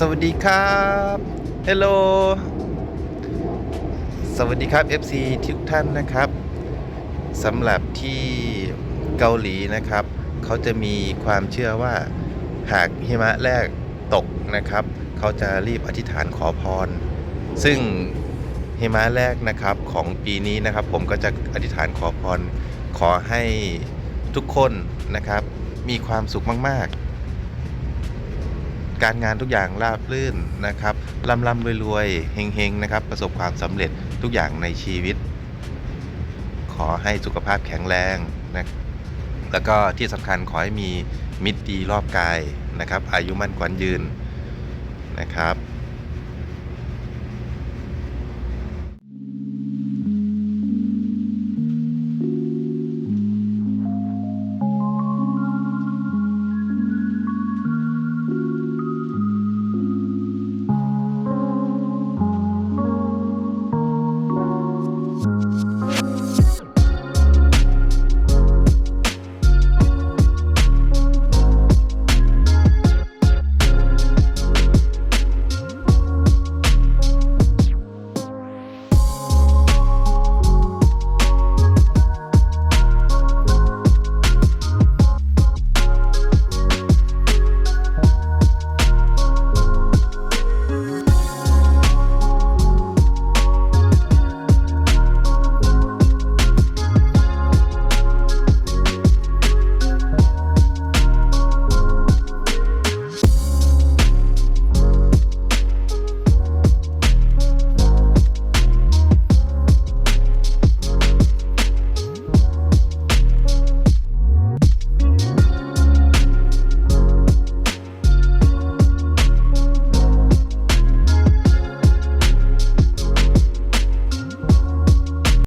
สวัสดีครับเฮลโลสวัสดีครับ FC ทุกท่านนะครับสำหรับที่เกาหลีนะครับ เขาจะมีความเชื่อว่าหากหิมะแรกตกนะครับ เขาจะรีบอธิษฐานขอพร ซึ่งหิมะแรกนะครับของปีนี้นะครับ ผมก็จะอธิษฐานขอพร ขอให้ทุกคนนะครับ มีความสุขมากๆ การงานทุกอย่างราบรื่นนะครับร่ำร่ำรวยๆเฮงๆนะครับ ประสบความสำเร็จทุกอย่างในชีวิต ขอให้สุขภาพแข็งแรงนะแล้วก็ที่สำคัญขอให้มีมิตรดีรอบกายนะครับ อายุมั่นขวัญยืนนะครับ